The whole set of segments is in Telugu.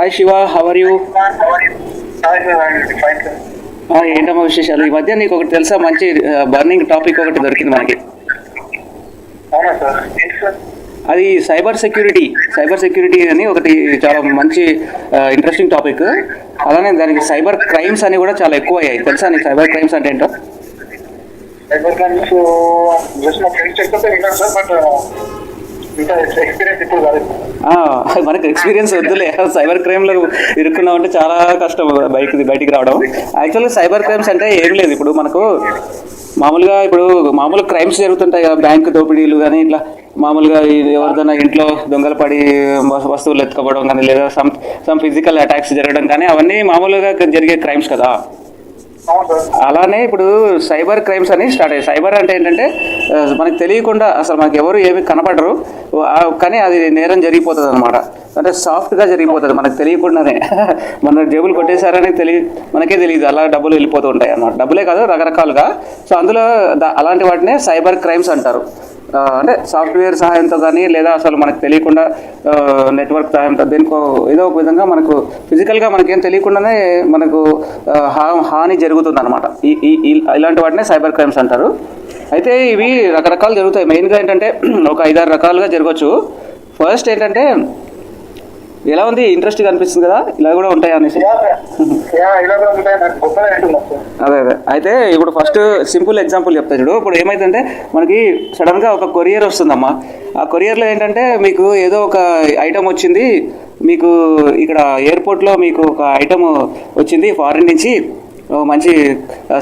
హాయ్ శివ హవర్ యూ ఏంటమ్మా విశేషాలు? ఈ మధ్య నీకు ఒకటి తెలుసా? మంచి బర్నింగ్ టాపిక్ ఒకటి దొరికింది మనకి. అది సైబర్ సెక్యూరిటీ సైబర్ సెక్యూరిటీ అని ఒకటి చాలా మంచి ఇంట్రెస్టింగ్ టాపిక్ అలానే దానికి సైబర్ క్రైమ్స్ అని కూడా చాలా ఎక్కువ అయ్యాయి తెలుసా నీకు సైబర్ క్రైమ్స్ అంటే ఏంటో? సైబర్ క్రైమ్స్ జస్ట్ మా ఫ్రెండ్స్ చెప్తే బట్ మనకు ఎక్స్పీరియన్స్ మనకి ఎక్స్పీరియన్స్ వద్దులే. సైబర్ క్రైమ్లో ఇరుక్కున్నాం అంటే చాలా కష్టం బయట బయటికి రావడం. యాక్చువల్గా సైబర్ క్రైమ్స్ అంటే ఏం లేదు. ఇప్పుడు మనకు మామూలుగా ఇప్పుడు మామూలు క్రైమ్స్ జరుగుతుంటాయి కదా. బ్యాంక్ దోపిడీలు కానీ ఇట్లా మామూలుగా ఎవరిదైనా ఇంట్లో దొంగలు పడి వస్తువులు ఎత్తుకోవడం కానీ లేదా సమ్ సమ్ ఫిజికల్ అటాక్స్ జరగడం కానీ అవన్నీ మామూలుగా జరిగే క్రైమ్స్ కదా. అలానే ఇప్పుడు సైబర్ క్రైమ్స్ అని స్టార్ట్ అయ్యాయి. సైబర్ అంటే ఏంటంటే మనకు తెలియకుండా అసలు మనకి ఎవరు ఏమి కనపడరు. కానీ అది నేరం జరిగిపోతుంది అనమాట అంటే సాఫ్ట్గా జరిగిపోతుంది మనకు తెలియకుండానే. మన జేబులు కొట్టేశారని తెలియ మనకే తెలియదు. అలా డబ్బులు వెళ్ళిపోతూ ఉంటాయి అన్నమాట డబ్బులే కాదు రకరకాలుగా. సో అందులో అలాంటి వాటినే సైబర్ క్రైమ్స్ అంటారు. అంటే సాఫ్ట్వేర్ సహాయంతో కానీ లేదా అసలు మనకు తెలియకుండా నెట్వర్క్ సహాయంతో దేనికో ఏదో ఒక విధంగా మనకు ఫిజికల్గా మనకేం తెలియకుండానే మనకు హా- హాని జరుగుతుంది అనమాట ఈ ఈ- ఇలాంటి వాటినే సైబర్ క్రైమ్స్ అంటారు. అయితే ఇవి రకరకాలు జరుగుతాయి. మెయిన్గా ఏంటంటే ఒక ఐదారు రకాలుగా జరగవచ్చు ఫస్ట్ ఏంటంటే ఎలా ఉంది? ఇంట్రెస్ట్గా అనిపిస్తుంది కదా? ఇలా కూడా ఉంటాయి అనేసి? అదే అదే. అయితే ఇప్పుడు ఫస్ట్ సింపుల్ ఎగ్జాంపుల్ చెప్తా చూడు. ఇప్పుడు ఏమైందంటే మనకి సడన్గా ఒక కొరియర్ వస్తుందమ్మా. ఆ కొరియర్లో ఏంటంటే మీకు ఏదో ఒక ఐటమ్ వచ్చింది. మీకు ఇక్కడ ఎయిర్పోర్ట్లో మీకు ఒక ఐటమ్ వచ్చింది ఫారిన్ నుంచి. మంచి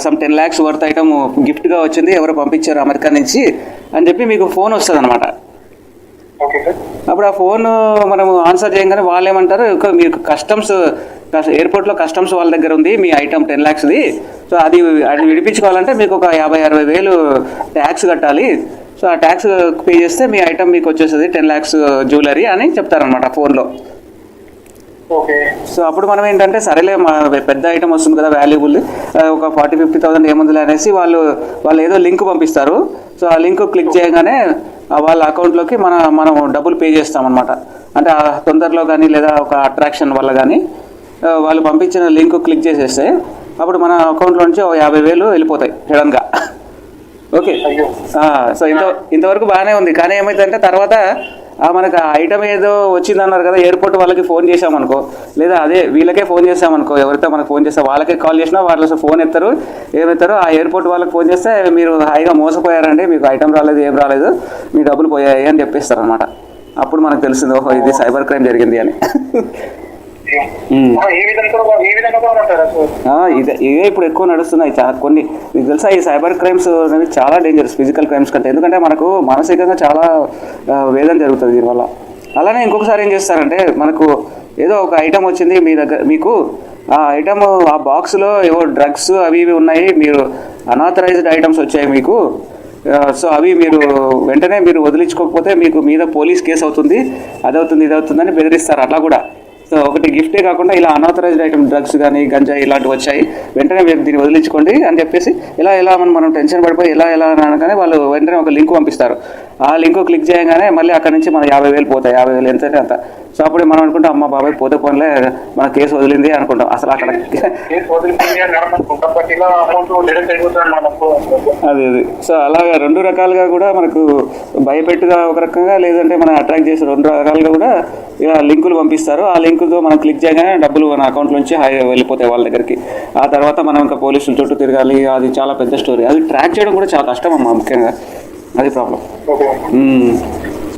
some ten lakhs worth item గిఫ్ట్గా వచ్చింది. ఎవరు పంపించారు అమెరికా నుంచి అని చెప్పి మీకు ఫోన్ వస్తుంది అనమాట ఓకే సార్. అప్పుడు ఆ ఫోన్ మనం ఆన్సర్ చేయగానే వాళ్ళు ఏమంటారు "ఒక మీకు కస్టమ్స్ ఎయిర్పోర్ట్లో కస్టమ్స్ వాళ్ళ దగ్గర ఉంది మీ ఐటమ్ టెన్ ల్యాక్స్ది సో అది అది విడిపించుకోవాలంటే మీకు ఒక యాభై అరవై వేలు ట్యాక్స్ కట్టాలి. సో ఆ ట్యాక్స్ పే చేస్తే మీ ఐటమ్ మీకు వచ్చేస్తుంది టెన్ ల్యాక్స్ జ్యువెలరీ అని చెప్తారనమాట ఫోన్లో. ఓకే. సో అప్పుడు మనం ఏంటంటే సరేలే మా పెద్ద ఐటమ్ వస్తుంది కదా వాల్యుబుల్. ఒక ఫార్టీ ఫిఫ్టీ థౌసండ్ ఏముందిలే అనేసి వాళ్ళు వాళ్ళు ఏదో లింక్ పంపిస్తారు. సో ఆ లింక్ క్లిక్ చేయగానే వాళ్ళ అకౌంట్లోకి మన మనం డబ్బులు పే చేస్తామన్నమాట. అంటే ఆ తొందరలో కానీ లేదా ఒక అట్రాక్షన్ వల్ల కానీ వాళ్ళు పంపించిన లింక్ క్లిక్ చేసేస్తే అప్పుడు మన అకౌంట్లో నుంచి ఒక యాభై వేలు వెళ్ళిపోతాయి సడన్గా. ఓకే. సో ఇంత ఇంతవరకు బాగానే ఉంది. కానీ ఏమైందంటే తర్వాత మనకు ఆ ఐటమ్ ఏదో వచ్చింది అన్నారు కదా ఎయిర్పోర్ట్ వాళ్ళకి ఫోన్ చేసామనుకో లేదా అదే వీళ్ళకే ఫోన్ చేసామనుకో ఎవరితో మనకు ఫోన్ చేస్తే వాళ్ళకే కాల్ చేసినా వాళ్ళు అసలు ఫోన్ ఎత్తారు ఏమెత్తారు ఆ ఎయిర్పోర్ట్ వాళ్ళకి ఫోన్ చేస్తే మీరు హాయిగా మోసపోయారండి మీకు ఐటమ్ రాలేదు ఏం రాలేదు మీ డబ్బులు పోయాయి అని చెప్పేస్తారు అనమాట అప్పుడు మనకు తెలిసింది ఓహో ఇది సైబర్ క్రైమ్ జరిగింది అని. ఇదే ఇవే ఇప్పుడు ఎక్కువ నడుస్తున్నాయి. కొన్ని మీకు తెలుసా ఈ సైబర్ క్రైమ్స్ అనేవి చాలా డేంజరస్ ఫిజికల్ క్రైమ్స్ కంటే. ఎందుకంటే మనకు మానసికంగా చాలా వేదన జరుగుతుంది దీనివల్ల. అలానే ఇంకొకసారి ఏం చేస్తారంటే మనకు ఏదో ఒక ఐటమ్ వచ్చింది మీ దగ్గర మీకు ఆ ఐటమ్ ఆ బాక్స్లో ఏవో డ్రగ్స్ అవి ఇవి ఉన్నాయి. మీరు అనాథరైజ్డ్ ఐటమ్స్ వచ్చాయి మీకు. సో అవి మీరు వెంటనే మీరు వదిలించుకోకపోతే మీకు మీద పోలీస్ కేసు అవుతుంది అదవుతుంది ఇది అవుతుందని బెదిరిస్తారు. అట్లా కూడా. సో ఒకటి గిఫ్టే కాకుండా ఇలా అనాథరైజ్డ్ ఐటమ్ డ్రగ్స్ కానీ గంజాయి ఇలాంటివి వచ్చాయి. వెంటనే మీరు దీన్ని వదిలించుకోండి అని చెప్పేసి ఇలా ఎలా మనం మనం టెన్షన్ పడిపోయి ఎలా ఎలా అనగానే వాళ్ళు వెంటనే ఒక లింక్ పంపిస్తారు. ఆ లింక్ క్లిక్ చేయగానే మళ్ళీ అక్కడ నుంచి మన యాభై వేలు పోతాయి. యాభై వేలు ఎంత అంత. సో అప్పుడు మనం అనుకుంటాం అమ్మ బాబాయ్ పోతే పోన్లే మన కేసు వదిలింది అనుకుంటాం. అసలు అక్కడ అదే అది. సో అలాగా రెండు రకాలుగా కూడా మనకు భయపెట్టుగా ఒక రకంగా లేదంటే మనం అట్రాక్ట్ చేసే రెండు రకాలుగా కూడా ఇలా లింకులు పంపిస్తారు. ఆ లింకులతో మనం క్లిక్ చేయగానే డబ్బులు మన అకౌంట్ నుంచి హై వెళ్ళిపోతాయి వాళ్ళ దగ్గరికి. ఆ తర్వాత మనం ఇంకా పోలీసుల చుట్టూ తిరగాలి. అది చాలా పెద్ద స్టోరీ. అది ట్రాక్ చేయడం కూడా చాలా కష్టం అమ్మా ముఖ్యంగా. అది ప్రాబ్లం.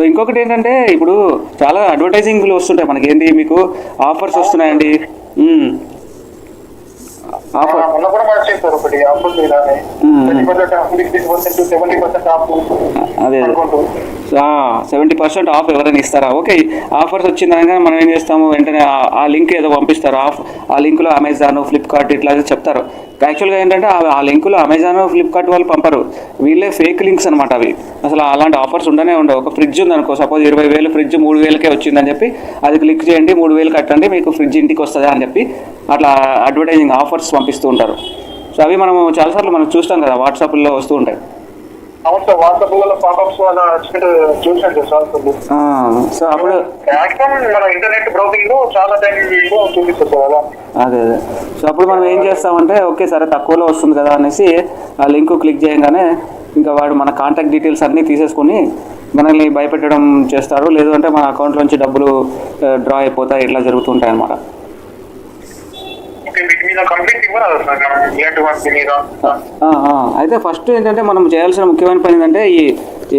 సో ఇంకొకటి ఏంటంటే ఇప్పుడు చాలా అడ్వర్టైజింగ్లు వస్తుంటాయి మనకి. ఏంటి మీకు ఆఫర్స్ వస్తున్నాయండి. మొన్న కూడా మనం ఒకటి ఆఫర్ సెవెంటీ పర్సెంట్ ఆఫ్ ఎవరైనా ఇస్తారా? ఓకే ఆఫర్స్ వచ్చిందనగా మనం ఏం చేస్తాము? వెంటనే ఆ- లింక్ ఏదో పంపిస్తారు. ఆఫ్ ఆ లింక్లో అమెజాన్ ఫ్లిప్కార్ట్ ఇట్లా చెప్తారు. యాక్చువల్గా ఏంటంటే ఆ- ఆ లింకులో అమెజాన్ ఫ్లిప్కార్ట్ వాళ్ళు పంపరు. వీళ్ళే ఫేక్ లింక్స్ అనమాట అవి. అసలు అలాంటి ఆఫర్స్ ఉండనే ఉండవు. ఒక ఫ్రిడ్జ్ ఉందనుకో సపోజ్ ఇరవై వేలు ఫ్రిడ్జ్ మూడు వేలకే వచ్చిందని చెప్పి అది క్లిక్ చేయండి మూడు వేలు కట్టండి మీకు ఫ్రిడ్జ్ ఇంటికి వస్తుంది అని చెప్పి అట్లా అడ్వర్టైజింగ్ ఆఫర్స్ పంపిస్తూ ఉంటారు. సో అవి మనం చాలాసార్లు మనం చూస్తాం కదా వాట్సాప్లో వస్తూ ఉంటాయి. సో అప్పుడు అదే అదే. సో అప్పుడు మనం ఏం చేస్తామంటే ఓకే సరే తక్కువలో వస్తుంది కదా అనేసి ఆ లింక్ క్లిక్ చేయగానే ఇంకా వాడు మన కాంటాక్ట్ డీటెయిల్స్ అన్నీ తీసేసుకుని మనల్ని భయపెట్టడం చేస్తారు. లేదు అంటే మన అకౌంట్లోంచి డబ్బులు డ్రా అయిపోతాయి ఇట్లా జరుగుతుంటాయి అన్నమాట ఓకే వీటి మీద కంప్లీట్ ఇవ్వరాదు సార్ మనం ఇలాంటి వాటి మీద ఆ, ఆ. అయితే ఫస్ట్ ఏంటంటే మనం చేయాల్సిన ముఖ్యమైన పని ఏంటంటే ఈ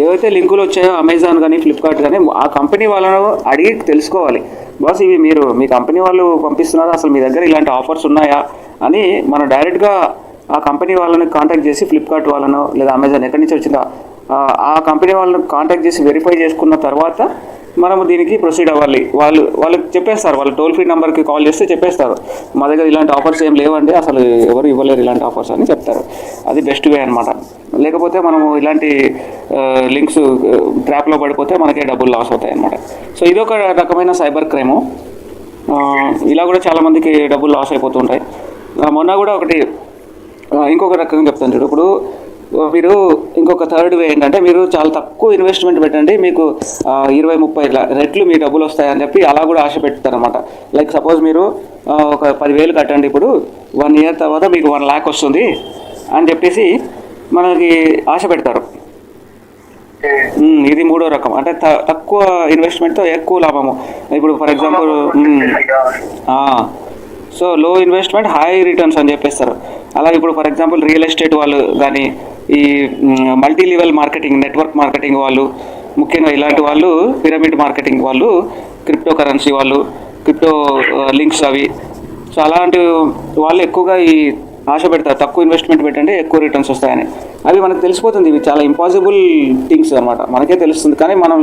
ఏవైతే లింకులు వచ్చాయో అమెజాన్ కానీ ఫ్లిప్కార్ట్ కానీ ఆ కంపెనీ వాళ్ళను అడిగి తెలుసుకోవాలి. బాస్ ఇవి మీరు మీ కంపెనీ వాళ్ళు పంపిస్తున్నారా? అసలు మీ దగ్గర ఇలాంటి ఆఫర్స్ ఉన్నాయా? అని మనం డైరెక్ట్గా ఆ కంపెనీ వాళ్ళని కాంటాక్ట్ చేసి ఫ్లిప్కార్ట్ వాళ్ళను లేదా అమెజాన్ ఎక్కడి నుంచి వచ్చిందో ఆ కంపెనీ వాళ్ళని కాంటాక్ట్ చేసి వెరిఫై చేసుకున్న తర్వాత మనము దీనికి ప్రొసీడ్ అవ్వాలి. వాళ్ళు వాళ్ళకి చెప్పేస్తారు. వాళ్ళు టోల్ ఫ్రీ నెంబర్కి కాల్ చేస్తే చెప్పేస్తారు. మా దగ్గర ఇలాంటి ఆఫర్స్ ఏం లేవండి. అసలు ఎవరు ఇవ్వలేరు ఇలాంటి ఆఫర్స్ అని చెప్తారు. అది బెస్ట్ వే అనమాట లేకపోతే మనము ఇలాంటి లింక్స్ ట్రాప్లో పడిపోతే మనకే డబ్బులు లాస్ అవుతాయి అనమాట సో ఇది ఒక రకమైన సైబర్ క్రైము ఇలా కూడా చాలామందికి డబ్బులు లాస్ అయిపోతుంటాయి. మొన్న కూడా ఒకటి ఇంకొక రకంగా చెప్తాను చూడు. ఇప్పుడు మీరు ఇంకొక థర్డ్ వే ఏంటంటే మీరు చాలా తక్కువ ఇన్వెస్ట్మెంట్ పెట్టండి మీకు ఇరవై ముప్పై ల- రెట్లు మీ డబ్బులు వస్తాయని చెప్పి అలా కూడా ఆశ పెడతారనమాట లైక్ సపోజ్ మీరు ఒక పదివేలు కట్టండి ఇప్పుడు వన్ ఇయర్ తర్వాత మీకు వన్ ల్యాక్ వస్తుంది అని చెప్పేసి మనకి ఆశ పెడతారు. ఇది మూడో రకం. అంటే తక్కువ ఇన్వెస్ట్మెంట్తో ఎక్కువ లాభము. ఇప్పుడు for example so low investment high returns అని చెప్పేస్తారు. అలా ఇప్పుడు ఫర్ ఎగ్జాంపుల్ రియల్ ఎస్టేట్ వాళ్ళు కానీ ఈ multi level marketing network marketing వాళ్ళు ముఖ్యంగా ఇలాంటి వాళ్ళు పిరమిడ్ మార్కెటింగ్ వాళ్ళు క్రిప్టో కరెన్సీ వాళ్ళు క్రిప్టో లింక్స్ అవి. సో అలాంటి వాళ్ళు ఎక్కువగా ఈ ఆశ పెడతారు. తక్కువ ఇన్వెస్ట్మెంట్ పెట్టండి ఎక్కువ రిటర్న్స్ వస్తాయని. అవి మనకు తెలిసిపోతుంది. ఇవి చాలా ఇంపాసిబుల్ థింగ్స్ అనమాట మనకే తెలుస్తుంది. కానీ మనం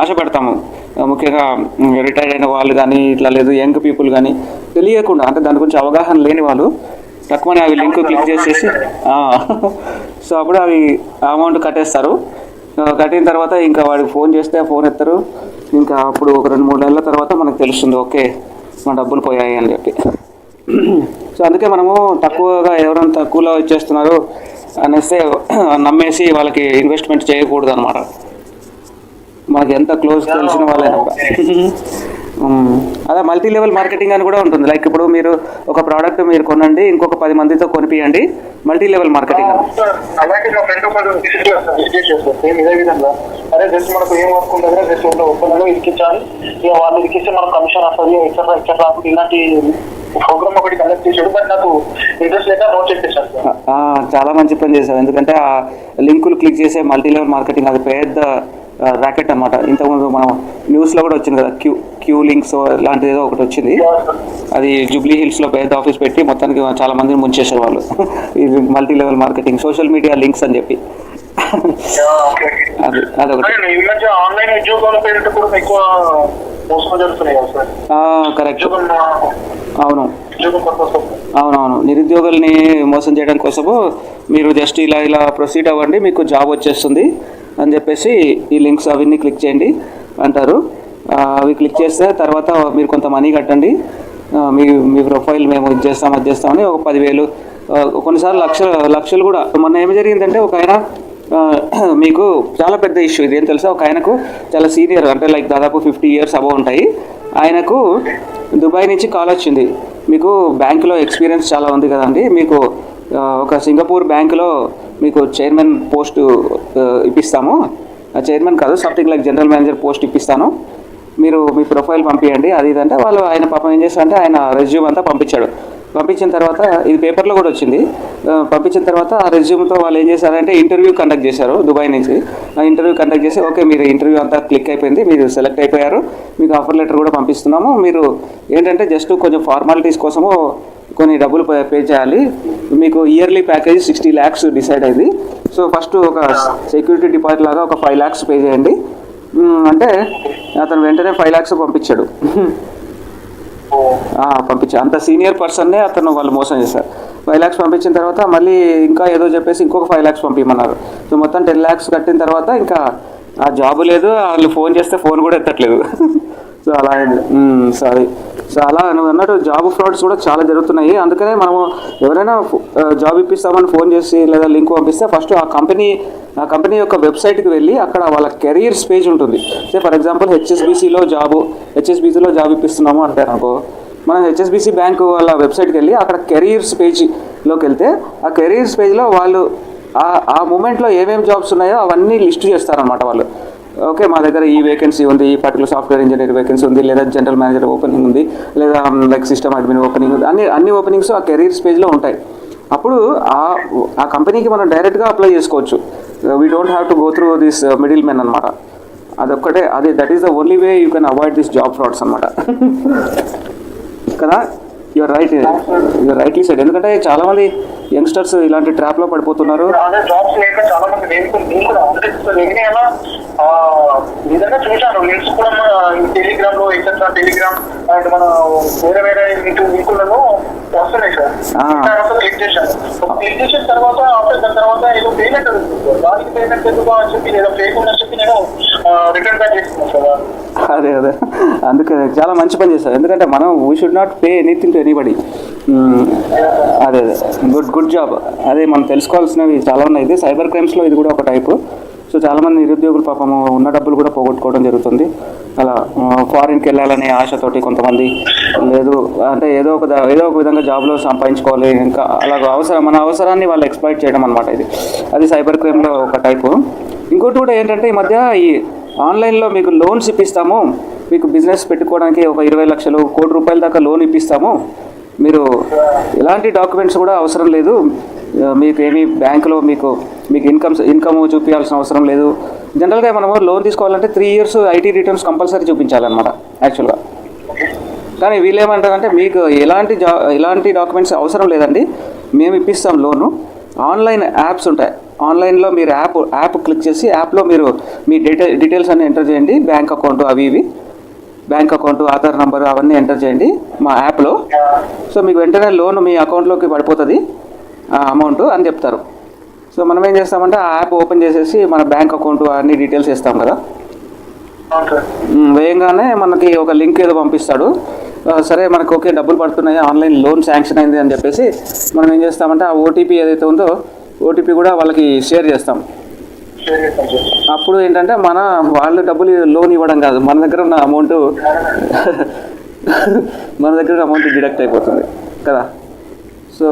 ఆశ పెడతాము. ముఖ్యంగా రిటైర్డ్ అయిన వాళ్ళు కానీ ఇట్లా లేదు యంగ్ పీపుల్ కానీ తెలియకుండా అంటే దాని గురించి అవగాహన లేని వాళ్ళు తక్కువనే అవి లింక్ క్లిక్ చేసేసి సో అప్పుడు అవి అమౌంట్ కట్టేస్తారు. కట్టిన తర్వాత ఇంకా వాడికి ఫోన్ చేస్తే ఫోన్ ఎత్తారు. ఇంకా అప్పుడు ఒక రెండు మూడు నెలల తర్వాత మనకు తెలుస్తుంది ఓకే మన డబ్బులు పోయాయి అని చెప్పి. సో అందుకే మనము తక్కువగా ఎవరైనా తక్కువలో ఇచ్చేస్తున్నారు అనేస్తే నమ్మేసి వాళ్ళకి ఇన్వెస్ట్మెంట్ చేయకూడదు అనమాట మనకి ఎంత క్లోజ్ తెలిసిన వాళ్ళైనా అదే మల్టీ లెవెల్ మార్కెటింగ్ అని కూడా ఉంటుంది. లైక్ ఇప్పుడు మీరు ఒక ప్రోడక్ట్ మీరు కొనండి ఇంకొక పది మందితో కొనిపియండి మల్టీ లెవెల్ మార్కెటింగ్ అరే జస్ట్ మనకు ఏం వర్క్ ఉంటుంది జస్ట్ ఒక ఒప్పందంలో ఇరికించాలి. ఇక వాళ్ళు ఇరికిస్తే మనకు కమిషన్ వస్తుంది ఇలాంటి ప్రోగ్రామ్ ఒకటి కండక్ట్ చేసాడు బట్ నాకు ఇంట్రెస్ట్ లేక నో చెప్పేశాను సార్. ఆ, చాలా మంచి పని చేసావు ఎందుకంటే ఆ లింకులు క్లిక్ చేసే మల్టీ లెవెల్ మార్కెటింగ్ అది పెద్ద ర్యాకెట్ అనమాట ఇంతకుముందు మనం న్యూస్లో కూడా వచ్చింది కదా క్యూ క్యూ లింక్స్ లాంటిది ఏదో ఒకటి వచ్చింది. అది జూబ్లీ హిల్స్లో పెద్ద ఆఫీస్ పెట్టి మొత్తానికి చాలా మందిని ముంచేశారు వాళ్ళు. ఇది multi level marketing social media links అని చెప్పి. అదొకటి. ఈ మధ్య ఆన్లైన్ ఉద్యోగాల పేరిట కూడా ఎక్కువ కరెక్ట్ అవును. అవునవును. నిరుద్యోగుల్ని మోసం చేయడం కోసము మీరు జస్ట్ ఇలా ఇలా ప్రొసీడ్ అవ్వండి మీకు జాబ్ వచ్చేస్తుంది అని చెప్పేసి ఈ లింక్స్ అవన్నీ క్లిక్ చేయండి అంటారు. అవి క్లిక్ చేస్తే తర్వాత మీరు కొంత మనీ కట్టండి. మీ మీ ప్రొఫైల్ మేము ఇది చేస్తాం అది చేస్తామని ఒక పదివేలు కొన్నిసార్లు లక్షలు లక్షలు కూడా. మొన్న ఏమి జరిగిందంటే ఒక ఆయన మీకు చాలా పెద్ద ఇష్యూ ఇది. ఏం తెలుసా? ఒక ఆయనకు చాలా సీనియర్ అంటే లైక్ దాదాపు ఫిఫ్టీ ఇయర్స్ అబో ఉంటాయి. ఆయనకు దుబాయ్ నుంచి కాల్ వచ్చింది. మీకు బ్యాంకులో ఎక్స్పీరియన్స్ చాలా ఉంది కదండి మీకు ఒక సింగపూర్ బ్యాంకులో మీకు చైర్మన్ పోస్ట్ ఇప్పిస్తాము. ఆ చైర్మన్ కాదు something like general manager post ఇప్పిస్తాను. మీరు మీ ప్రొఫైల్ పంపించండి అది ఇదంటే వాళ్ళు ఆయన పాపం ఏం చేస్తారంటే ఆయన రెజ్యూమ్ అంతా పంపించాడు. పంపించిన తర్వాత ఇది పేపర్లో కూడా వచ్చింది. పంపించిన తర్వాత ఆ రెజ్యూమ్తో వాళ్ళు ఏం చేశారంటే ఇంటర్వ్యూ కండక్ట్ చేశారు దుబాయ్ నుంచి. ఆ ఇంటర్వ్యూ కండక్ట్ చేసి ఓకే మీరు ఇంటర్వ్యూ అంతా క్లిక్ అయిపోయింది మీరు సెలెక్ట్ అయిపోయారు మీకు ఆఫర్ లెటర్ కూడా పంపిస్తున్నాము మీరు ఏంటంటే జస్ట్ కొంచెం ఫార్మాలిటీస్ కోసము కొన్ని డబ్బులు పే పే చేయాలి మీకు yearly package sixty lakhs decide అయింది. సో ఫస్ట్ ఒక సెక్యూరిటీ డిపాజిట్ లాగా ఒక ఫైవ్ ల్యాక్స్ పే చేయండి. అంటే అతను వెంటనే ఫైవ్ ల్యాక్స్ పంపించాడు. ఆ, అంత సీనియర్ పర్సన్నే అతను వాళ్ళు మోసం చేశారు. ఫైవ్ ల్యాక్స్ పంపించిన తర్వాత మళ్ళీ ఇంకా ఏదో చెప్పేసి ఇంకొక ఫైవ్ ల్యాక్స్ పంపించమన్నారు సో మొత్తం టెన్ ల్యాక్స్ కట్టిన తర్వాత ఇంకా ఆ జాబ్ లేదు వాళ్ళు ఫోన్ చేస్తే ఫోన్ కూడా ఎత్తట్లేదు. సో అలా సారీ సో అలా నువ్వు అన్నట్టు జాబ్ ఫ్రాడ్స్ కూడా చాలా జరుగుతున్నాయి. అందుకనే మనము ఎవరైనా జాబ్ ఇప్పిస్తామని ఫోన్ చేసి లేదా లింక్ పంపిస్తే ఫస్ట్ ఆ కంపెనీ ఆ కంపెనీ యొక్క వెబ్సైట్కి వెళ్ళి అక్కడ వాళ్ళ కెరీర్స్ పేజ్ ఉంటుంది. సో ఫర్ ఎగ్జాంపుల్ హెచ్ఎస్బిసిలో జాబ్ హెచ్ఎస్బిసిలో జాబ్ ఇప్పిస్తున్నాము అంటారు అనుకో మనం హెచ్ఎస్బిసి బ్యాంకు వాళ్ళ వెబ్సైట్కి వెళ్ళి అక్కడ కెరీర్స్ పేజీలోకి వెళ్తే ఆ కెరీర్స్ పేజ్లో వాళ్ళు ఆ ఆ మూమెంట్లో ఏమేమి జాబ్స్ ఉన్నాయో అవన్నీ లిస్ట్ చేస్తారనమాట వాళ్ళు. ఓకే మా దగ్గర ఈ వేకెన్సీ ఉంది ఈ పర్టికులర్ సాఫ్ట్వేర్ ఇంజనీర్ వేకెన్సీ ఉంది లేదా జనరల్ మేనేజర్ ఓపెనింగ్ ఉంది లేదా లైక్ సిస్టమ్ అడ్మిన్ ఓపెనింగ్ ఉంది అన్ని అన్ని ఓపెనింగ్స్ ఆ కెరీర్స్ పేజ్లో ఉంటాయి. అప్పుడు ఆ ఆ కంపెనీకి మనం డైరెక్ట్గా అప్లై చేసుకోవచ్చు. We don't have to go through this middle men అనమాట అదొక్కటే అది that is the only way you can avoid this job frauds అనమాట కదా? Your right your rightly side ఎందుకంటే యంగ్స్టర్స్ ఇలాంటి పడిపోతున్నారు. చాలా మంది కూడా అంటే నేను ఎలా ఆ, నిజంగా చూశాను. లింక్స్ కూడా మన టెలిగ్రామ్లో ఎక్సెట్రా టెలిగ్రామ్ అండ్ మన వేరే వేరే లింక్ లింకులను వస్తున్నాయి సార్. తర్వాత క్లిక్ చేశాను క్లిక్ చేసిన తర్వాత ఆఫ్టర్ దాని తర్వాత ఏదో పేమెంట్ అడుగుతుంది. దానికి పేమెంట్ ఎందుకు అని చెప్పి ఏదో చెప్పి నేను అదే అదే. అందుకే చాలా మంచి పని చేస్తారు ఎందుకంటే మనం we should not pay anything to anybody అదే అదే. గుడ్ గుడ్ జాబ్ అదే మనం తెలుసుకోవాల్సినవి చాలా ఉన్నాయి. ఇది సైబర్ క్రైమ్స్లో ఇది కూడా ఒక టైపు సో చాలామంది నిరుద్యోగులు పాపము ఉన్న డబ్బులు కూడా పోగొట్టుకోవడం జరుగుతుంది. అలా ఫారిన్కి వెళ్ళాలనే ఆశతోటి కొంతమంది లేదు. అంటే ఏదో ఒక ఏదో ఒక విధంగా జాబ్లో సంపాదించుకోవాలి. ఇంకా అలా అవసరం మన అవసరాన్ని వాళ్ళు ఎక్స్పైర్ చేయడం అనమాట ఇది. అది సైబర్ క్రైమ్లో ఒక టైపు ఇంకోటి కూడా ఏంటంటే ఈ మధ్య ఈ ఆన్లైన్లో మీకు లోన్స్ ఇప్పిస్తాము. మీకు బిజినెస్ పెట్టుకోవడానికి ఒక ఇరవై లక్షలు కోటి రూపాయల దాకా లోన్ ఇప్పిస్తాము. మీరు ఎలాంటి డాక్యుమెంట్స్ కూడా అవసరం లేదు. మీకు ఏమి బ్యాంకులో మీకు మీకు ఇన్కమ్ ఇన్కమ్ చూపించాల్సిన అవసరం లేదు. జనరల్గా మనము లోన్ తీసుకోవాలంటే three years IT returns compulsory చూపించాలన్నమాట యాక్చువల్గా. కానీ వీళ్ళు ఏమంటారంటే మీకు ఎలాంటి జా ఎలాంటి డాక్యుమెంట్స్ అవసరం లేదండి. మేము ఇప్పిస్తాం లోను. ఆన్లైన్ యాప్స్ ఉంటాయి. ఆన్లైన్లో మీరు యాప్ యాప్ క్లిక్ చేసి యాప్లో మీరు మీ డీటెయిల్ డీటెయిల్స్ అన్ని ఎంటర్ చేయండి. బ్యాంక్ అకౌంట్ అవి ఇవి. బ్యాంక్ అకౌంట్ ఆధార్ నెంబర్ అవన్నీ ఎంటర్ చేయండి మా యాప్లో. సో మీకు వెంటనే లోన్ మీ అకౌంట్లోకి పడిపోతుంది ఆ అమౌంట్ అని చెప్తారు. సో మనం ఏం చేస్తామంటే ఆ యాప్ ఓపెన్ చేసేసి మన బ్యాంక్ అకౌంట్ అన్ని డీటెయిల్స్ ఇస్తాం కదా. వేయంగానే మనకి ఒక లింక్ ఏదో పంపిస్తాడు. సరే మనకు ఓకే డబ్బులు పడుతున్నాయి? ఆన్లైన్ లోన్ శాంక్షన్ అయింది అని చెప్పేసి మనం ఏం చేస్తామంటే ఆ ఓటీపీ ఏదైతే ఉందో ఓటీపీ కూడా వాళ్ళకి షేర్ చేస్తాం. అప్పుడు ఏంటంటే మన వాళ్ళు డబ్బులు లోన్ ఇవ్వడం కాదు మన దగ్గర ఉన్న అమౌంట్ మన దగ్గర అమౌంట్ డిడక్ట్ అయిపోతుంది కదా? సో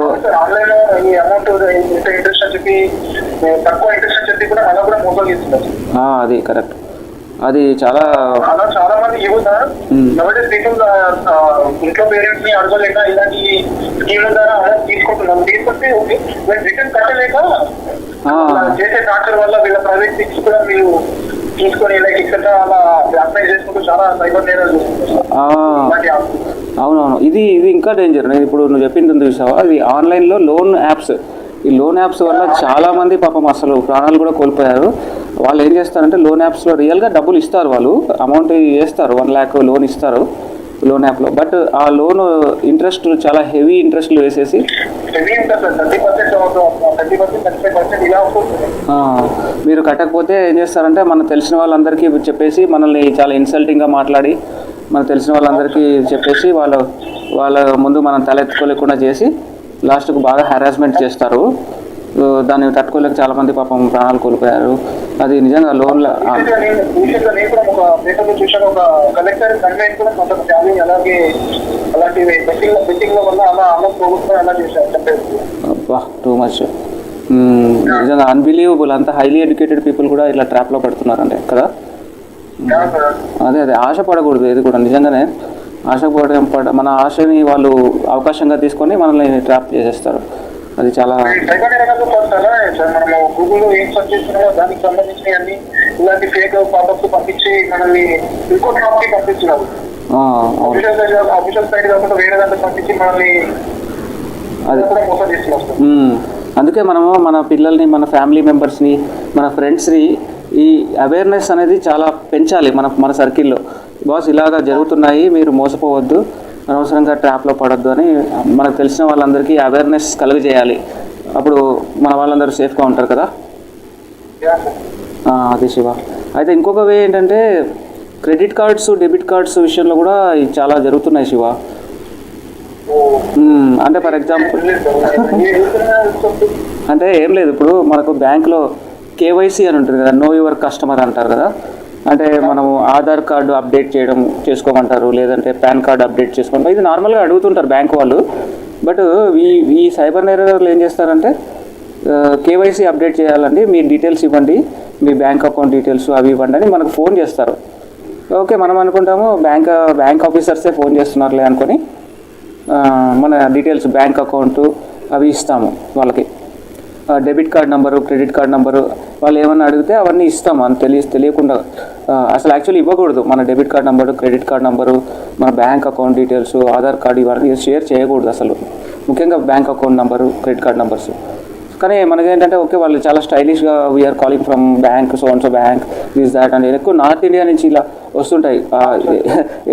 అది కరెక్ట్. అది చాలా అలా చాలా మంది Hmm. నవడే పీపుల్ ఇంట్లో పేరెంట్స్ని అడగలేక ఇలాంటి స్కీమ్ల ద్వారా తీసుకుంటున్నాం. తీసుకుంటే ఓకే. వీళ్ళు రిటర్న్ కట్టలేక చేసే టార్చర్ వల్ల వీళ్ళ ప్రైవేట్ థింగ్స్ కూడా మీరు తీసుకొని లైక్ ఇక్కడ అలా అప్లై చేసుకుంటూ చాలా సైబర్ నేరాలు. అవునవును. ఇది ఇది ఇంకా డేంజర్ నేను ఇప్పుడు నువ్వు చెప్పింది చూసావా? ఇది ఆన్లైన్లో లోన్ యాప్స్ ఈ లోన్ యాప్స్ వల్ల చాలా మంది పాపం అసలు ప్రాణాలు కూడా కోల్పోయారు. వాళ్ళు ఏం చేస్తారంటే లోన్ యాప్స్లో రియల్గా డబ్బులు ఇస్తారు వాళ్ళు. అమౌంట్ వేస్తారు వన్ ల్యాక్ లోన్ ఇస్తారు లోన్ యాప్లో బట్ ఆ లోన్ ఇంట్రెస్ట్ చాలా హెవీ ఇంట్రెస్ట్లు వేసేసి మీరు కట్టకపోతే ఏం చేస్తారంటే మన తెలిసిన వాళ్ళందరికీ చెప్పేసి మనల్ని చాలా ఇన్సల్టింగ్గా మాట్లాడి మన తెలిసిన వాళ్ళందరికీ చెప్పేసి వాళ్ళ వాళ్ళ ముందు మనం తలెత్తుకోలేకుండా చేసి లాస్ట్కు బాగా హెరాస్మెంట్ చేస్తారు. దాన్ని తట్టుకోలేక చాలామంది పాపం ప్రాణాలు కోల్పోయారు. అది నిజంగా లోన్ల టూ మచ్ నిజంగా అన్బిలీవబుల్ అంత హైలీ ఎడ్యుకేటెడ్ పీపుల్ కూడా ఇట్లా ట్రాప్లో పడుతున్నారండి కదా? అదే అదే. ఆశ పడకూడదు ఇది కూడా. నిజంగానే ఆశ పడడం పడ మన ఆశని వాళ్ళు అవకాశంగా తీసుకొని మనల్ని ట్రాప్ చేసేస్తారు. అది చాలా. అందుకే మనము మన పిల్లల్ని మన ఫ్యామిలీ మెంబర్స్ని మన ఫ్రెండ్స్ని ఈ అవేర్నెస్ అనేది చాలా పెంచాలి మన మన సర్కిల్లో బాస్ ఇలాగా జరుగుతున్నాయి మీరు మోసపోవద్దు అనవసరంగా ట్రాప్లో పడొద్దు అని మనకు తెలిసిన వాళ్ళందరికీ అవేర్నెస్ కలుగజేయాలి. అప్పుడు మన వాళ్ళందరూ సేఫ్గా ఉంటారు కదా? అదే అది శివ. అయితే ఇంకొక వే ఏంటంటే క్రెడిట్ కార్డ్స్ డెబిట్ కార్డ్స్ విషయంలో కూడా చాలా జరుగుతున్నాయి శివ. అంటే ఫర్ ఎగ్జాంపుల్ అంటే ఏం లేదు ఇప్పుడు మనకు బ్యాంక్లో కేవైసీ అని ఉంటుంది కదా నో యువర్ కస్టమర్ అంటారు కదా? అంటే మనము ఆధార్ కార్డు అప్డేట్ చేయడం చేసుకోమంటారు లేదంటే పాన్ కార్డు అప్డేట్ చేసుకోమంటారు. ఇది నార్మల్గా అడుగుతుంటారు బ్యాంక్ వాళ్ళు. బట్ ఈ ఈ సైబర్ నేరగాళ్ళు ఏం చేస్తారంటే కేవైసీ అప్డేట్ చేయాలండి మీ డీటెయిల్స్ ఇవ్వండి మీ బ్యాంక్ అకౌంట్ డీటెయిల్స్ అవి ఇవ్వండి అని మనకు ఫోన్ చేస్తారు. ఓకే మనం అనుకుంటాము బ్యాంక్ బ్యాంక్ ఆఫీసర్సే ఫోన్ చేస్తున్నారులే అనుకొని మన డీటెయిల్స్ బ్యాంక్ అకౌంట్ అవి ఇస్తాము వాళ్ళకి. Debit card number credit card number వాళ్ళు ఏమన్నా అడిగితే అవన్నీ ఇస్తాం. అని తెలియ తెలియకుండా అసలు యాక్చువల్లీ ఇవ్వకూడదు. మన debit card number credit card number మన bank account details Aadhaar card ఇవన్నీ షేర్ చేయకూడదు అసలు. ముఖ్యంగా bank account number credit card numbers. కానీ మనకేంటంటే ఓకే వాళ్ళు చాలా స్టైలిష్గా we're calling from bank so and so bank this that అని ఎక్కువ నార్త్ ఇండియా నుంచి ఇలా వస్తుంటాయి.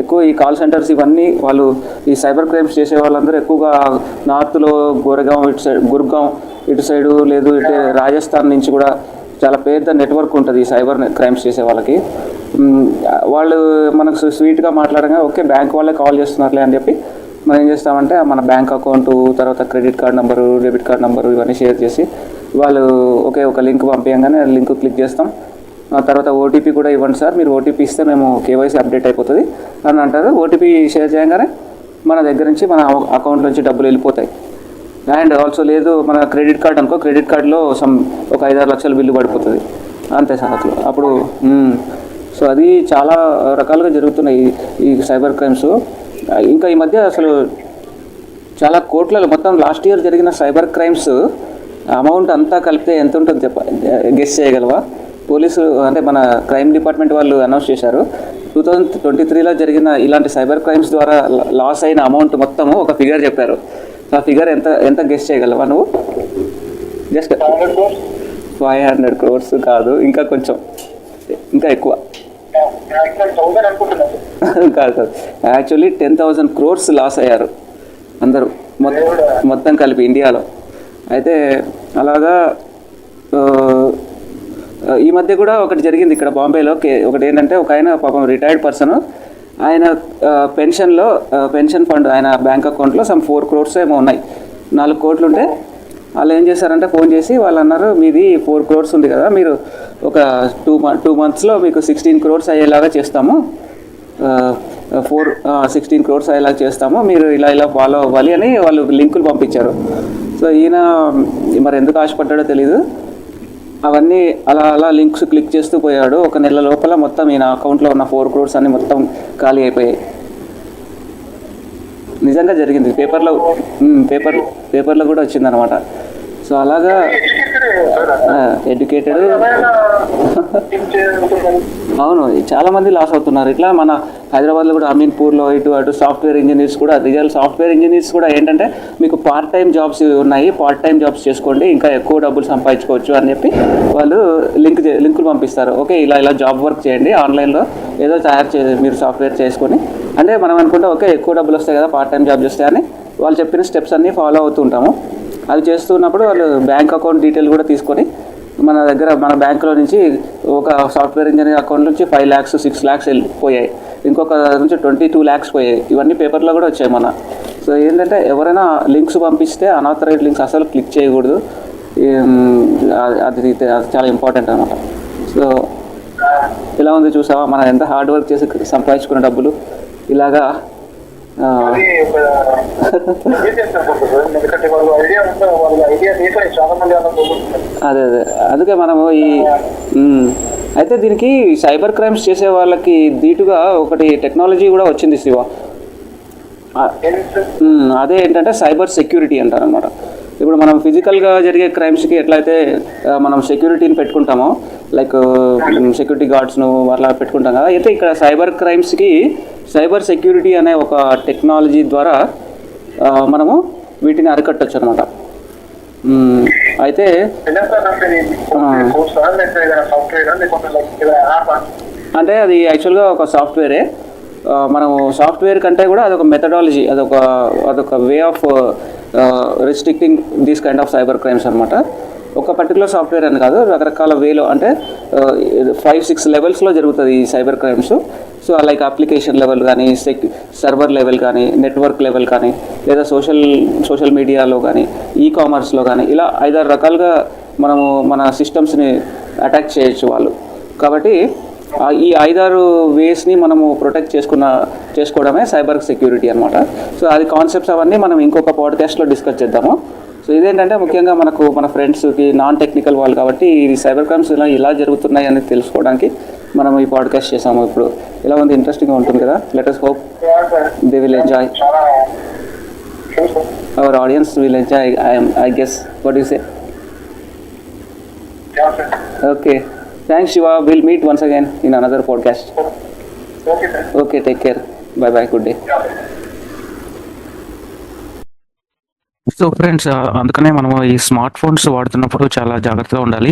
ఎక్కువ ఈ కాల్ సెంటర్స్ ఇవన్నీ వాళ్ళు ఈ సైబర్ క్రైమ్స్ చేసే వాళ్ళందరూ ఎక్కువగా నార్త్లో గోరగాం ఇటు సైడ్ గుర్గాం ఇటు సైడు లేదు ఇటు రాజస్థాన్ నుంచి కూడా చాలా పెద్ద నెట్వర్క్ ఉంటుంది ఈ సైబర్ క్రైమ్స్ చేసే వాళ్ళకి. వాళ్ళు మనకు స్వీట్గా మాట్లాడగా ఓకే బ్యాంక్ వాళ్ళే కాల్ చేస్తున్నారులే అని చెప్పి మనం ఏం చేస్తామంటే మన బ్యాంక్ అకౌంట్ తర్వాత credit card number debit card number ఇవన్నీ షేర్ చేసి వాళ్ళు ఒకే ఒక లింక్ పంపించగానే లింక్ క్లిక్ చేస్తాం. ఆ తర్వాత ఓటీపీ కూడా ఇవ్వండి సార్. మీరు ఓటీపీ ఇస్తే మేము కేవైసీ అప్డేట్ అయిపోతుంది అని అంటారు. ఓటీపీ షేర్ చేయగానే మన దగ్గర నుంచి మన అకౌంట్ నుంచి డబ్బులు వెళ్ళిపోతాయి. అండ్ ఆల్సో లేదు మన క్రెడిట్ కార్డ్ అనుకో క్రెడిట్ కార్డులో సమ్ ఒక ఐదారు లక్షల బిల్లు పడిపోతుంది. అంతే సంగతులు అప్పుడు సో అది చాలా రకాలుగా జరుగుతున్నాయి ఈ సైబర్ క్రైమ్స్. ఇంకా ఈ మధ్య అసలు చాలా కోట్లలో మొత్తం లాస్ట్ ఇయర్ జరిగిన సైబర్ క్రైమ్స్ అమౌంట్ అంతా కలిపితే ఎంత ఉంటుంది చెప్ప గెస్ చేయగలవా? పోలీసు అంటే మన క్రైమ్ డిపార్ట్మెంట్ వాళ్ళు అనౌన్స్ చేశారు. టూ థౌజండ్ ట్వంటీ త్రీలో జరిగిన ఇలాంటి సైబర్ క్రైమ్స్ ద్వారా లాస్ అయిన అమౌంట్ మొత్తము ఒక ఫిగర్ చెప్పారు. ఆ ఫిగర్ ఎంత ఎంత గెస్ చేయగలవా నువ్వు? జస్ట్ ఫైవ్ హండ్రెడ్ క్రోర్స్ కాదు ఇంకా కొంచెం ఇంకా ఎక్కువ. కాదు కాదు. Actually ten thousand crores loss అయ్యారు. అందరూ. మొత్తం మొత్తం కలిపి ఇండియాలో. అయితే అలాగా ఈ మధ్య కూడా ఒకటి జరిగింది ఇక్కడ బాంబేలో. ఒకటి ఏంటంటే ఒక ఆయన పాపం రిటైర్డ్ పర్సన్ ఆయన పెన్షన్లో పెన్షన్ ఫండ్ ఆయన బ్యాంక్ అకౌంట్లో సమ్ ఫోర్ క్రోర్స్ ఏమో ఉన్నాయి. నాలుగు కోట్లు ఉంటే వాళ్ళు ఏం చేశారంటే ఫోన్ చేసి వాళ్ళు అన్నారు మీది ఫోర్ క్రోర్స్ ఉంది కదా మీరు ఒక టూ మంత్ టూ మంత్స్లో మీకు సిక్స్టీన్ క్రోర్స్ అయ్యేలాగా చేస్తాము. ఫోర్ సిక్స్టీన్ క్రోర్స్ అయ్యేలాగా చేస్తాము మీరు ఇలా ఇలా ఫాలో అవ్వాలి అని వాళ్ళు లింకులు పంపించారు. సో ఈయన మరి ఎందుకు ఆశపడ్డాడో తెలీదు. అవన్నీ అలా అలా లింక్స్ క్లిక్ చేస్తూ పోయాడు. ఒక నెల లోపల మొత్తం ఈయన అకౌంట్లో ఉన్న ఫోర్ క్రోర్స్ అన్ని మొత్తం ఖాళీ అయిపోయాయి. నిజంగా జరిగింది. పేపర్లో పేపర్ పేపర్లో కూడా వచ్చిందనమాట సో అలాగా ఎడ్యుకేటెడ్ అవును చాలా మంది లాస్ అవుతున్నారు. ఇట్లా మన హైదరాబాద్లో కూడా అమీన్పూర్లో ఇటు అటు సాఫ్ట్వేర్ ఇంజనీర్స్ కూడా రిజల్ సాఫ్ట్వేర్ ఇంజనీర్స్ కూడా ఏంటంటే మీకు పార్ట్ టైం జాబ్స్ ఉన్నాయి పార్ట్ టైం జాబ్స్ చేసుకోండి ఇంకా ఎక్కువ డబ్బులు సంపాదించుకోవచ్చు అని చెప్పి వాళ్ళు లింక్ లింకులు పంపిస్తారు. ఓకే ఇలా ఇలా జాబ్ వర్క్ చేయండి ఆన్లైన్లో ఏదో తయారు చే మీరు సాఫ్ట్వేర్ చేసుకొని. అంటే మనం అనుకుంటే ఓకే ఎక్కువ డబ్బులు వస్తాయి కదా పార్ట్ టైం జాబ్ చేస్తే అని వాళ్ళు చెప్పిన స్టెప్స్ అన్నీ ఫాలో అవుతుంటాము అవి చేస్తున్నప్పుడు వాళ్ళు బ్యాంక్ అకౌంట్ డీటెయిల్ కూడా తీసుకొని మన దగ్గర మన బ్యాంకులో నుంచి ఒక సాఫ్ట్వేర్ ఇంజనీర్ అకౌంట్ నుంచి ఫైవ్ ల్యాక్స్ సిక్స్ ల్యాక్స్ వెళ్ళిపోయాయి ఇంకొక నుంచి ట్వంటీ టూ ల్యాక్స్ పోయాయి. ఇవన్నీ పేపర్లో కూడా వచ్చాయి మన సో ఏంటంటే ఎవరైనా లింక్స్ పంపిస్తే అనాథరైజ్ లింక్స్ అసలు క్లిక్ చేయకూడదు. అది అది చాలా ఇంపార్టెంట్ అనమాట సో ఇలా ఉంది చూసావా? మనం ఎంత హార్డ్ వర్క్ చేసి సంపాదించుకున్న డబ్బులు. ఇలాగా అది అదే అదే. అందుకే మనము ఈ అయితే దీనికి సైబర్ క్రైమ్స్ చేసే వాళ్ళకి ధీటుగా ఒకటి టెక్నాలజీ కూడా వచ్చింది శివ. అదే ఏంటంటే సైబర్ సెక్యూరిటీ అంటారనమాట ఇప్పుడు మనం ఫిజికల్గా జరిగే క్రైమ్స్కి ఎట్లయితే మనం సెక్యూరిటీని పెట్టుకుంటామో లైక్ సెక్యూరిటీ గార్డ్స్ను అట్లా పెట్టుకుంటాం కదా. అయితే ఇక్కడ సైబర్ క్రైమ్స్కి సైబర్ సెక్యూరిటీ అనే ఒక టెక్నాలజీ ద్వారా మనము వీటిని అరికట్టచ్చు అనమాట అయితే అంటే అది యాక్చువల్గా ఒక సాఫ్ట్వేరే మనము సాఫ్ట్వేర్ కంటే కూడా అదొక మెథడాలజీ అదొక అదొక way of restricting these kind of cyber crimes అనమాట ఒక పర్టికులర్ సాఫ్ట్వేర్ అని కాదు రకరకాల వేలో అంటే ఫైవ్ సిక్స్ లెవెల్స్లో జరుగుతుంది ఈ cyber crimes so like application level కానీ సెక్ సర్వర్ లెవెల్ కానీ నెట్వర్క్ లెవెల్ కానీ లేదా సోషల్ సోషల్ మీడియాలో కానీ ఈ కామర్స్లో కానీ ఇలా ఐదారు రకాలుగా మనము మన సిస్టమ్స్ని అటాక్ చేయొచ్చు వాళ్ళు. కాబట్టి ఈ ఐదారు వేస్ని మనము ప్రొటెక్ట్ చేసుకున్న చేసుకోవడమే సైబర్ సెక్యూరిటీ అనమాట సో అది కాన్సెప్ట్స్ అవన్నీ మనం ఇంకొక పాడ్కాస్ట్లో డిస్కస్ చేద్దాము. సో ఇదేంటంటే ముఖ్యంగా మనకు మన ఫ్రెండ్స్కి నాన్ టెక్నికల్ వాళ్ళు కాబట్టి ఈ సైబర్ క్రైమ్స్ ఇలా ఇలా జరుగుతున్నాయి అని తెలుసుకోవడానికి మనం ఈ పాడ్కాస్ట్ చేసాము ఇప్పుడు. ఇలా ఉంది ఇంట్రెస్టింగ్గా ఉంటుంది కదా? Letters hope they will enjoy. Our audience will enjoy I I guess what you say. Okay thanks Shiva will meet once again in another podcast. Okay take care bye bye good day so friends అందుకనే మనము ఈ స్మార్ట్ ఫోన్స్ వాడుతున్నప్పుడు చాలా జాగ్రత్తగా ఉండాలి.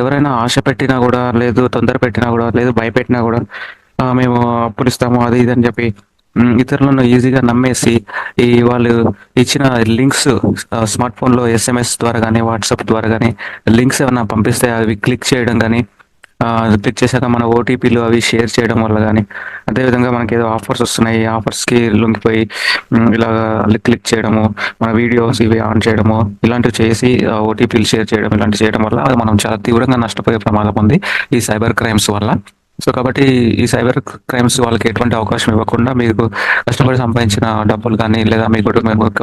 ఎవరైనా ఆశ పెట్టినా కూడా లేదు తొందర పెట్టినా కూడా లేదు భయపెట్టినా కూడా మేము అప్పులు ఇస్తాము అది ఇది అని చెప్పి ఇతరులను ఈజీగా నమ్మేసి ఈ వాళ్ళు ఇచ్చిన లింక్స్ స్మార్ట్ ఫోన్లో ఎస్ఎంఎస్ ద్వారా కానీ వాట్సాప్ ద్వారా కానీ లింక్స్ ఏమైనా పంపిస్తే అవి క్లిక్ చేయడం కానీ క్లిక్ చేశాక మన ఓటీపీలు అవి షేర్ చేయడం వల్ల కానీ అదేవిధంగా మనకి ఏదో ఆఫర్స్ వస్తున్నాయి ఆఫర్స్కి లొంగిపోయి ఇలా క్లిక్ చేయడము మన వీడియోస్ ఇవి ఆన్ చేయడము ఇలాంటివి చేసి ఓటీపీలు షేర్ చేయడం ఇలాంటివి చేయడం వల్ల మనం చాలా తీవ్రంగా నష్టపోయే ప్రమాదం ఉంది ఈ సైబర్ క్రైమ్స్ వల్ల. సో కాబట్టి ఈ సైబర్ క్రైమ్స్ వాళ్ళకి ఎటువంటి అవకాశం ఇవ్వకుండా మీకు కష్టపడి సంపాదించిన డబ్బులు కానీ లేదా మీ కుటుంబం యొక్క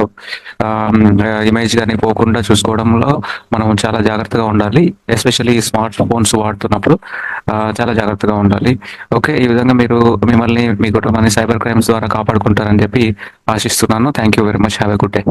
ఇమేజ్ కానీ పోకుండా చూసుకోవడంలో మనం చాలా జాగ్రత్తగా ఉండాలి. ఎస్పెషల్లీ స్మార్ట్ ఫోన్స్ వాడుతున్నప్పుడు చాలా జాగ్రత్తగా ఉండాలి. ఓకే ఈ విధంగా మీరు మిమ్మల్ని మీ కుటుంబాన్ని సైబర్ క్రైమ్స్ ద్వారా కాపాడుకుంటారని చెప్పి ఆశిస్తున్నాను. Thank you very much have a good day